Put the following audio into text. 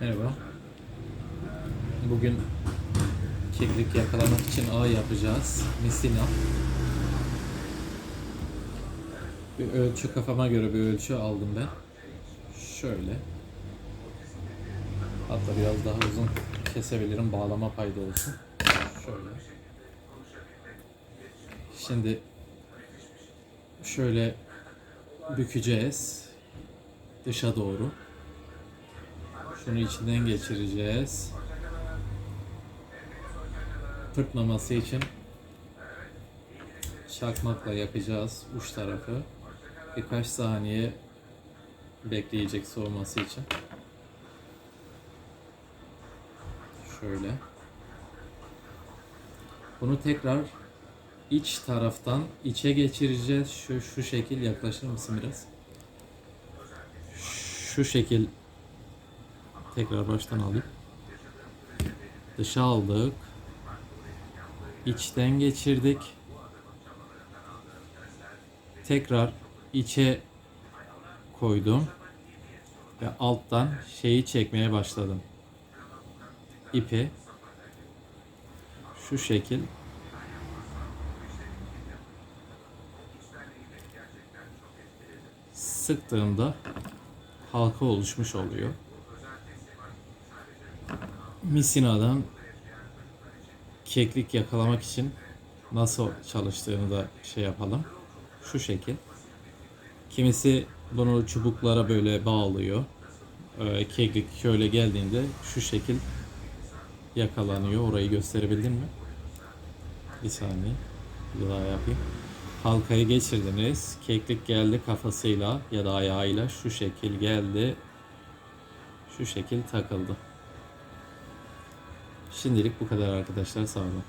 Merhaba. Bugün keklik yakalamak için ağ yapacağız. Misina. Bir ölçü kafama göre bir ölçü aldım ben. Şöyle. Hatta biraz daha uzun kesebilirim bağlama payda olsun. Şöyle. Şimdi şöyle bükeceğiz dışa doğru. Şunu içinden geçireceğiz. Tırtmaması için çakmakla yapacağız uç tarafı. Birkaç saniye bekleyecek soğuması için. Şöyle. Bunu tekrar iç taraftan içe geçireceğiz. Şu şu şekil yaklaşır mısın biraz? Şu şekil tekrar baştan alayım. Dışa aldık. İçten geçirdik. Tekrar içe koydum. Ve alttan şeyi çekmeye başladım. İpi şu şekil sıktığımda halka oluşmuş oluyor. Misina'dan keklik yakalamak için nasıl çalıştığını da şey yapalım. Şu şekil. Kimisi bunu çubuklara böyle bağlıyor. Ee, keklik şöyle geldiğinde şu şekil yakalanıyor. Orayı gösterebildin mi? Bir saniye. Bir daha yapayım. Halkayı geçirdiniz. Keklik geldi kafasıyla ya da ayağıyla şu şekil geldi. Şu şekil takıldı. Şimdilik bu kadar arkadaşlar. Sağ olun.